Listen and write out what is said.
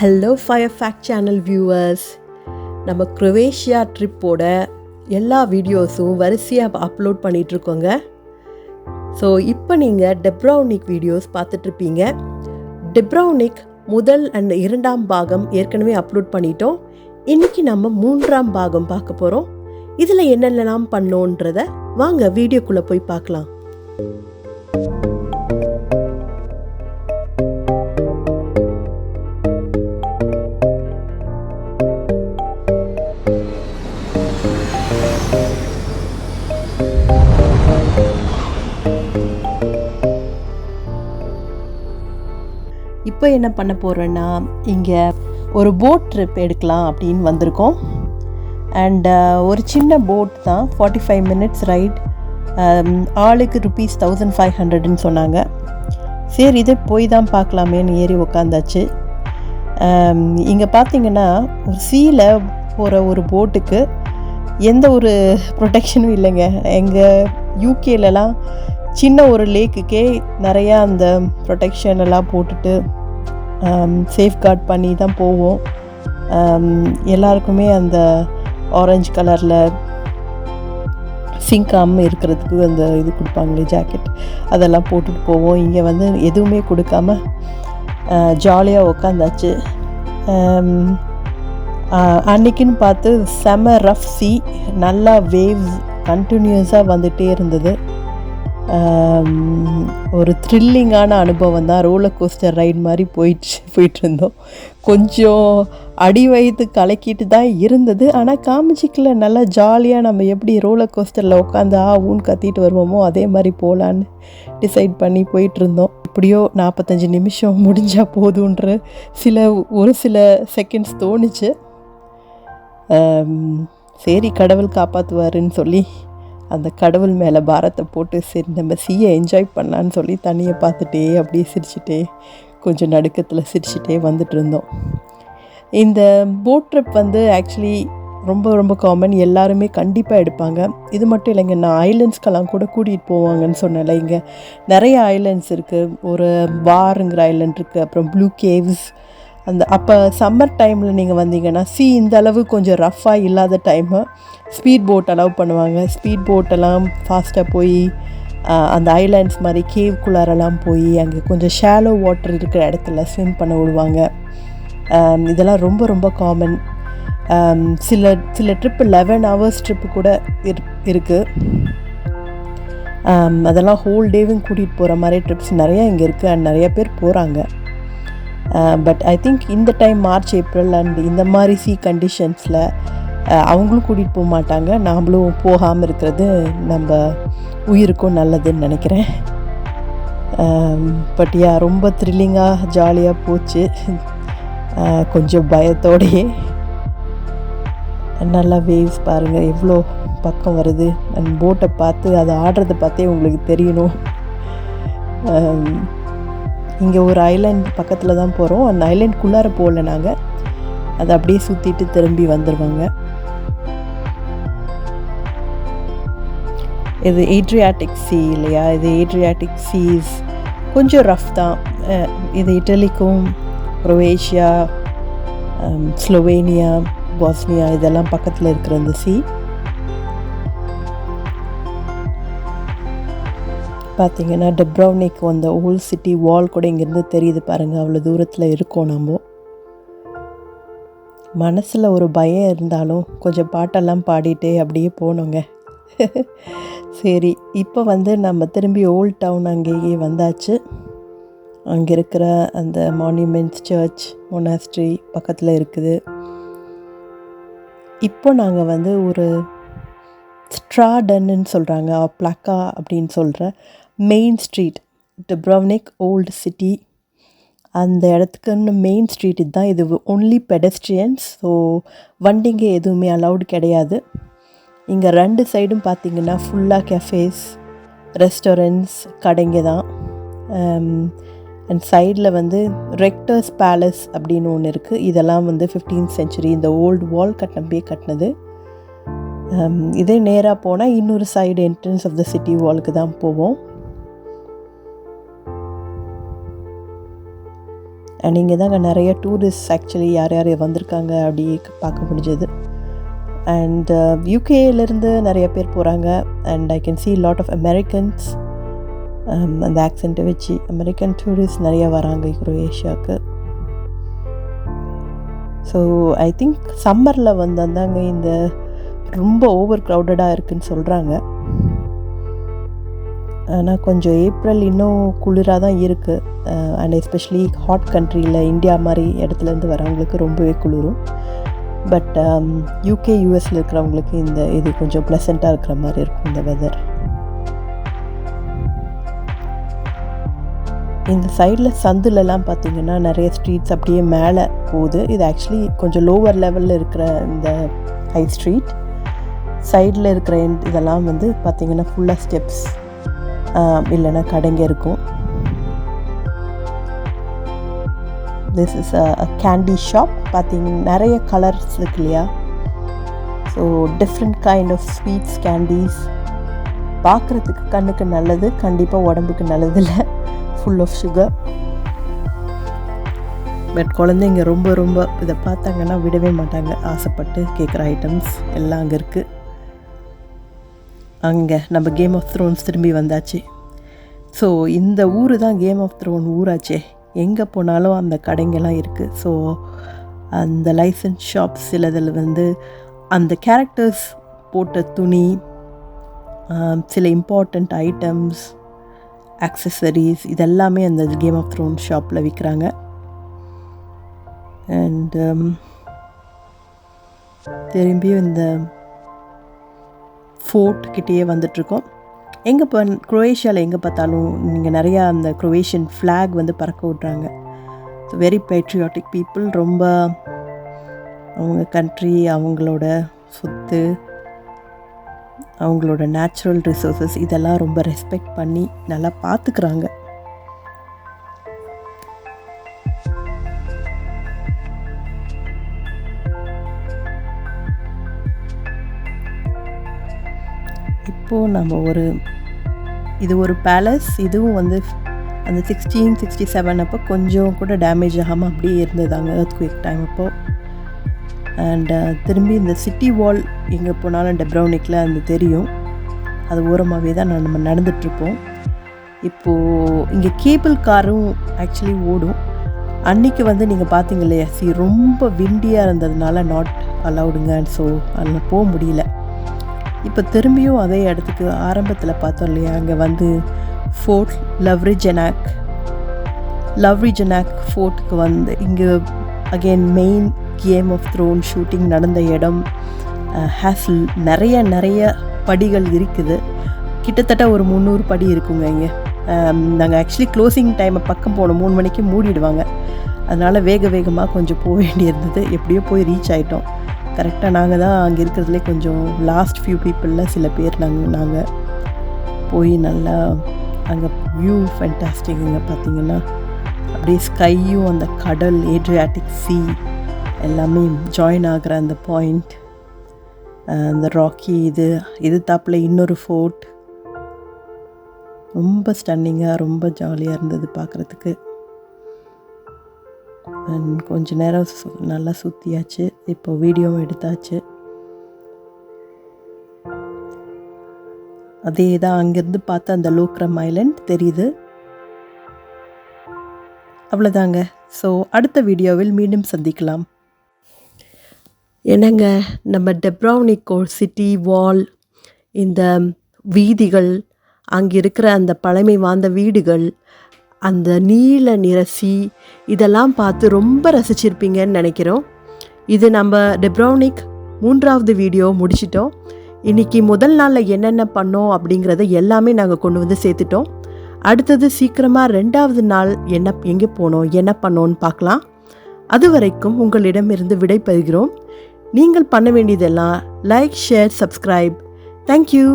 Hello fire fact channel viewers நம்ம Croatia ட்ரிப்போட எல்லா வீடியோஸும் வரிசையாக அப்லோட் பண்ணிகிட்ருக்கோங்க ஸோ இப்போ நீங்கள் டெப்ரௌனிக் வீடியோஸ் பார்த்துட்ருப்பீங்க டெப்ரௌனிக் முதல் அண்ட் இரண்டாம் பாகம் ஏற்கனவே அப்லோட் பண்ணிட்டோம். இன்றைக்கி நம்ம மூன்றாம் பாகம் பார்க்க போகிறோம் இதில் என்னென்னலாம் பண்ணோன்றத வாங்க வீடியோக்குள்ளே போய் பார்க்கலாம். இப்போ என்ன பண்ண போகிறோன்னா இங்கே ஒரு போட் ட்ரிப் எடுக்கலாம் அப்படின்னு வந்திருக்கோம். அண்ட் uh, ஒரு சின்ன போட் தான் ஃபார்ட்டி ஃபைவ் மினிட்ஸ் ரைட் ஆளுக்கு ருபீஸ் தௌசண்ட் ஃபைவ் ஹண்ட்ரட்னு சொன்னாங்க. சரி இதை போய் தான் பார்க்கலாமேன்னு ஏறி உக்காந்தாச்சு. Um, இங்கே பார்த்தீங்கன்னா ஒரு சீல போகிற ஒரு போட்டுக்கு எந்த ஒரு ப்ரொடெக்ஷனும் இல்லைங்க. எங்கள் யூகேலலாம் சின்ன ஒரு லேக்குக்கே நிறையா அந்த ப்ரொடெக்ஷன் எல்லாம் போட்டுட்டு um, சேஃப்கார்ட் பண்ணி தான் போவோம். Um, எல்லாருக்குமே அந்த ஆரஞ்சு கலரில் சிங்காமல் இருக்கிறதுக்கு அந்த இது கொடுப்பாங்களே ஜாக்கெட் அதெல்லாம் போட்டுட்டு போவோம். இங்கே வந்து எதுவுமே கொடுக்காம uh, ஜாலியாக உக்காந்தாச்சு. Um, uh, அன்னைக்குன்னு பார்த்து செம ரஃப் சி நல்லா வேவ்ஸ் கண்டினியூஸாக வந்துகிட்டே இருந்தது. ஒரு த்ரில்லிங்கான அனுபவம் தான் ரோலர் கோஸ்டர் ரைட் மாதிரி போயிட்டு போயிட்டு இருந்தோம் கொஞ்சம் அடி வயிற்று கலக்கிட்டு தான் இருந்தது. ஆனால் காமிச்சிக்கல. நல்லா ஜாலியாக நம்ம எப்படி ரோலர் கோஸ்டரில் உட்காந்து ஆ ஊன் கத்திட்டு வருவோமோ அதே மாதிரி போகலான்னு டிசைட் பண்ணி போயிட்டு இருந்தோம் எப்படியோ நாற்பத்தஞ்சு நிமிஷம் முடிஞ்சால் போதுன்ற சில ஒரு சில செகண்ட்ஸ் தோணுச்சு. சரி கடவுள் காப்பாற்றுவாருன்னு சொல்லி அந்த கடவுள் மேலே பாரத்தை போட்டு சரி நம்ம சீயை என்ஜாய் பண்ணலான்னு சொல்லி தண்ணியை பார்த்துட்டே அப்படியே சிரிச்சிட்டே கொஞ்சம் நடுக்கத்தில் சிரிச்சிட்டே வந்துட்டு இருந்தோம். இந்த போட் ட்ரிப் வந்து ஆக்சுவலி ரொம்ப ரொம்ப காமன் எல்லாருமே கண்டிப்பாக எடுப்பாங்க. இது மட்டும் இல்லைங்க நான் ஐலண்ட்ஸ்க்கெல்லாம் கூட கூட்டிகிட்டு போவாங்கன்னு சொன்னேன்ல இங்கே நிறைய ஐலண்ட்ஸ் இருக்குது ஒரு வாருங்கிற ஐலண்ட் இருக்குது அப்புறம் ப்ளூ கேவ்ஸ் அந்த அப்போ சம்மர் டைமில் நீங்கள் வந்தீங்கன்னா சி இந்த அளவு கொஞ்சம் ரஃப்பாக இல்லாத டைமு ஸ்பீட் போட் அலோவ் பண்ணுவாங்க. ஸ்பீட் போட்டெல்லாம் ஃபாஸ்ட்டாக போய் அந்த ஐலாண்ட்ஸ் மாதிரி கேவ்குள்ளாரெல்லாம் போய் அங்கே கொஞ்சம் ஷாலோ வாட்டர் இருக்கிற இடத்துல ஸ்விம் பண்ண விடுவாங்க. இதெல்லாம் ரொம்ப ரொம்ப காமன் சில சில ட்ரிப்பு லெவன் ஹவர்ஸ் ட்ரிப்பு கூட இரு இருக்குது அதெல்லாம் ஹோல் டேவும் கூட்டிகிட்டு போகிற மாதிரி ட்ரிப்ஸ் நிறையா இங்கே இருக்குது அண்ட் நிறைய பேர் போகிறாங்க பட் ஐ திங்க் இந்த டைம் மார்ச் ஏப்ரல் அண்ட் இந்த மாதிரி சி கண்டிஷன்ஸில் uh, அவங்களும் கூட்டிகிட்டு போக மாட்டாங்க. நாமளும் போகாமல் இருக்கிறது நம்ம உயிருக்கும் நல்லதுன்னு நினைக்கிறேன். Um, பட் யா ரொம்ப த்ரில்லிங்காக ஜாலியாக போச்சு. Uh, கொஞ்சம் பயத்தோடையே. நல்லா வேவ்ஸ் பாருங்கள் எவ்வளோ பக்கம் வருது. அண்ட் போட்டை பார்த்து அதை ஆடுறதை பார்த்தே உங்களுக்கு தெரியணும். Um, இங்கே ஒரு ஐலாண்ட் பக்கத்தில் தான் போகிறோம் அந்த ஐலாண்ட்குள்ளார போகல நாங்கள் அதை அப்படியே சுற்றிட்டு திரும்பி வந்துடுவாங்க இது ஏட்ரியாட்டிக் சி இல்லையா? இது ஏட்ரியாட்டிக் சீஸ் கொஞ்சம் ரஃப் தான். இது இட்டலிக்கும் குரோவேஷியா ஸ்லோவேனியா பாஸ்னியா இதெல்லாம் பக்கத்தில் இருக்கிற அந்த சீ பார்த்தீங்கன்னா டெப்ரௌனிக் வந்த ஓல்ட் சிட்டி வால் கூட இங்கேருந்து தெரியுது பாருங்கள் அவ்வளோ தூரத்தில் இருக்கோம் நம்ம மனசில் ஒரு பயம் இருந்தாலும் கொஞ்சம் பாட்டெல்லாம் பாடிட்டே அப்படியே போனோங்க. சரி இப்போ வந்து நம்ம திரும்பி ஓல்ட் டவுன் அங்கேயே வந்தாச்சு. அங்கே இருக்கிற அந்த மான்யூமெண்ட்ஸ் சர்ச் மொனாஸ்ட்ரி பக்கத்தில் இருக்குது. இப்போ நாங்கள் வந்து ஒரு ஸ்ட்ராடன்னு சொல்கிறாங்க பிளக்கா அப்படின்னு சொல்கிற main street Dubrovnik old city அந்த இடத்துக்குன்னு மெயின் ஸ்ட்ரீட் இதுதான் இது ஒன்லி பெடஸ்ட்ரியன்ஸ் ஸோ வண்டிங்க எதுவுமே அலௌடு கிடையாது. இங்கே ரெண்டு சைடும் பார்த்திங்கன்னா ஃபுல்லாக கெஃபேஸ் ரெஸ்டாரண்ட்ஸ் கடைங்க தான். Um, அண்ட் சைடில் வந்து ரெக்டர்ஸ் பேலஸ் அப்படின்னு ஒன்று இருக்குது இதெல்லாம் வந்து ஃபிஃப்டீன் செஞ்சுரி இந்த ஓல்டு வால் கட்டினப்பே கட்டினது. Um, இதே நேராக போனால் இன்னொரு side entrance of the city வாலுக்கு தான் போவோம். அண்ட் இங்கே தாங்க நிறைய டூரிஸ்ட் ஆக்சுவலி யார் யார் வந்திருக்காங்க அப்படி பார்க்க முடிஞ்சது. அண்ட் யூகேலேருந்து uh, நிறைய பேர் போகிறாங்க and I can see lot of Americans அந்த ஆக்சென்ட்டை வச்சு அமெரிக்கன் டூரிஸ்ட் நிறைய வராங்க குரோஏஷியாவுக்கு ஸோ ஐ திங்க் சம்மரில் வந்தாங்க இந்த ரொம்ப ஓவர் க்ரௌடடாக இருக்குதுன்னு சொல்கிறாங்க ஆனால் கொஞ்சம் ஏப்ரல் இன்னும் குளிராக தான் இருக்குது அண்ட் எஸ்பெஷலி ஹாட் கண்ட்ரியில் இந்தியா மாதிரி இடத்துலேருந்து வரவங்களுக்கு ரொம்பவே குளிரும். பட் யூகே யூஎஸில் இருக்கிறவங்களுக்கு இந்த இது கொஞ்சம் ப்ளசண்ட்டாக இருக்கிற மாதிரி இருக்கும் இந்த வெதர் இந்த சைடில் சந்துலலாம் பார்த்தீங்கன்னா நிறைய ஸ்ட்ரீட்ஸ் அப்படியே மேலே போகுது. இது ஆக்சுவலி கொஞ்சம் லோவர் லெவலில் இருக்கிற இந்த ஹை ஸ்ட்ரீட் சைடில் இருக்கிற இதெல்லாம் வந்து பார்த்தீங்கன்னா ஃபுல்லாக ஸ்டெப்ஸ் இல்லைன்னா கடைங்க இருக்கும். This is a candy shop பார்த்தீங்கன்னா நிறைய கலர்ஸ் இருக்கு இல்லையா? So different kind of sweets candies பார்க்குறதுக்கு கண்ணுக்கு நல்லது கண்டிப்பாக உடம்புக்கு நல்லது இல்லை. ஃபுல் ஆஃப் சுகர் பட் குழந்தைங்க ரொம்ப ரொம்ப இதை பார்த்தாங்கன்னா விடவே மாட்டாங்க. ஆசைப்பட்டு கேட்குற ஐட்டம்ஸ் எல்லாம் அங்கே இருக்குது அங்கே நம்ம கேம் ஆஃப் த்ரோன்ஸ் திரும்பி வந்தாச்சு. ஸோ இந்த ஊர் தான் கேம் ஆஃப் த்ரோன் ஊராச்சே. எங்கே போனாலும் அந்த கடைங்கெல்லாம் இருக்குது ஸோ அந்த லைசன்ஸ் ஷாப்ஸ் சிலதில் வந்து அந்த கேரக்டர்ஸ் போட்ட துணி சில இம்பார்ட்டண்ட் ஐட்டம்ஸ் ஆக்சசரிஸ் இதெல்லாமே அந்த கேம் ஆஃப் த்ரோன் ஷாப்பில் விற்கிறாங்க அண்ட் திரும்பியும் இந்த ஃபோர்ட் கிட்டேயே வந்துட்ருக்கோம் எங்கே இப்போ குரோவேஷியாவில் எங்கே பார்த்தாலும் நீங்கள் நிறையா அந்த குரோவேஷியன் ஃப்ளாக் வந்து பறக்க விட்றாங்க. ஸோ வெரி பேட்ரியாட்டிக் பீப்புள் ரொம்ப அவங்க கண்ட்ரி அவங்களோட சொத்து அவங்களோட நேச்சுரல் ரிசோர்ஸஸ் இதெல்லாம் ரொம்ப ரெஸ்பெக்ட் பண்ணி நல்லா பார்த்துக்கிறாங்க. இப்போது நம்ம ஒரு இது ஒரு பேலஸ் இதுவும் வந்து அந்த சிக்ஸ்டீன் சிக்ஸ்டி செவன் அப்போ கொஞ்சம் கூட டேமேஜ் ஆகாமல் அப்படியே இருந்ததாங்க earthquake டைம் அப்போது அண்ட் திரும்பி இந்த சிட்டி வால் எங்கே போனாலும் டெப்ரௌனிக்கில் அந்த தெரியும். அது ஓரமாகவே தான் நான் நம்ம நடந்துகிட்ருப்போம் இப்போது இங்கே கேபிள் காரும் ஆக்சுவலி ஓடும். அன்னைக்கு வந்து நீங்கள் பார்த்தீங்க இல்லையா? சி ரொம்ப விண்டியாக இருந்ததுனால நாட் அலவுடுங்க ஸோ அதில் போக முடியல. இப்போ திரும்பியும் அதே இடத்துக்கு ஆரம்பத்தில் பார்த்தோம் இல்லையா? அங்கே வந்து ஃபோர்ட் லவ்ரிஜனாக் லவ்ரிஜனாக் ஃபோர்ட்டுக்கு வந்து இங்கே again main Game of Throne shooting நடந்த இடம். ஹேஸ்ல் நிறைய நிறைய படிகள் இருக்குது. கிட்டத்தட்ட ஒரு முந்நூறு படி இருக்குங்க இங்கே. நாங்கள் ஆக்சுவலி க்ளோசிங் டைமை பக்கம் போனோம் மூணு மணிக்கு மூடிடுவாங்க. அதனால் வேக வேகமாக கொஞ்சம் போக வேண்டியிருந்தது. எப்படியோ போய் ரீச் ஆகிட்டோம் கரெக்டாக நாங்கள் தான் அங்கே இருக்கிறதுலே கொஞ்சம் லாஸ்ட் ஃபியூ பீப்புளில் சில பேர் நாங்கள் நாங்கள் போய் நல்லா அங்கே வியூ ஃபென்டாஸ்டிக்குங்க பார்த்தீங்கன்னா அப்படியே ஸ்கையும் அந்த கடல் ஏட்ரியாட்டிக் சீ எல்லாமே ஜாயின் ஆகிற அந்த பாயிண்ட் அந்த ராக்கி இது இது தாப்பில் இன்னொரு ஃபோர்ட் ரொம்ப ஸ்டன்னிங்காக ரொம்ப ஜாலியாக இருந்தது பார்க்குறதுக்கு. கொஞ்ச நேரம் சு- நல்லா சுற்றியாச்சு இப்போ வீடியோவும் எடுத்தாச்சு. அதே தான் அங்கேருந்து பார்த்தா அந்த லோக்ரம் ஐலண்ட் தெரியுது. அவ்வளோதாங்க. ஸோ அடுத்த வீடியோவில் மீண்டும் சந்திக்கலாம். என்னங்க நம்ம டெப்ராவ்னிக்கோ சிட்டி வால் இந்த வீதிகள் அங்கே இருக்கிற அந்த பழமை வாய்ந்த வீடுகள் அந்த நீல நிறசி இதெல்லாம் பார்த்து ரொம்ப ரசிச்சிருப்பீங்கன்னு நினைக்கிறோம். இது நம்ம டெப்ரௌனிக் மூன்றாவது வீடியோ முடிச்சிட்டோம். இன்னைக்கு முதல் நாளில் என்னென்ன பண்ணோம் அப்படிங்கிறத எல்லாமே நாங்கள் கொண்டு வந்து சேர்த்துட்டோம். அடுத்தது சீக்கிரமாக ரெண்டாவது நாள் என்ன எங்கே போனோம் என்ன பண்ணோன்னு பார்க்கலாம். அது வரைக்கும் உங்களிடமிருந்து விடை பெறுகிறோம் நீங்கள் பண்ண வேண்டியதெல்லாம் லைக் ஷேர் சப்ஸ்கிரைப் தேங்க்யூ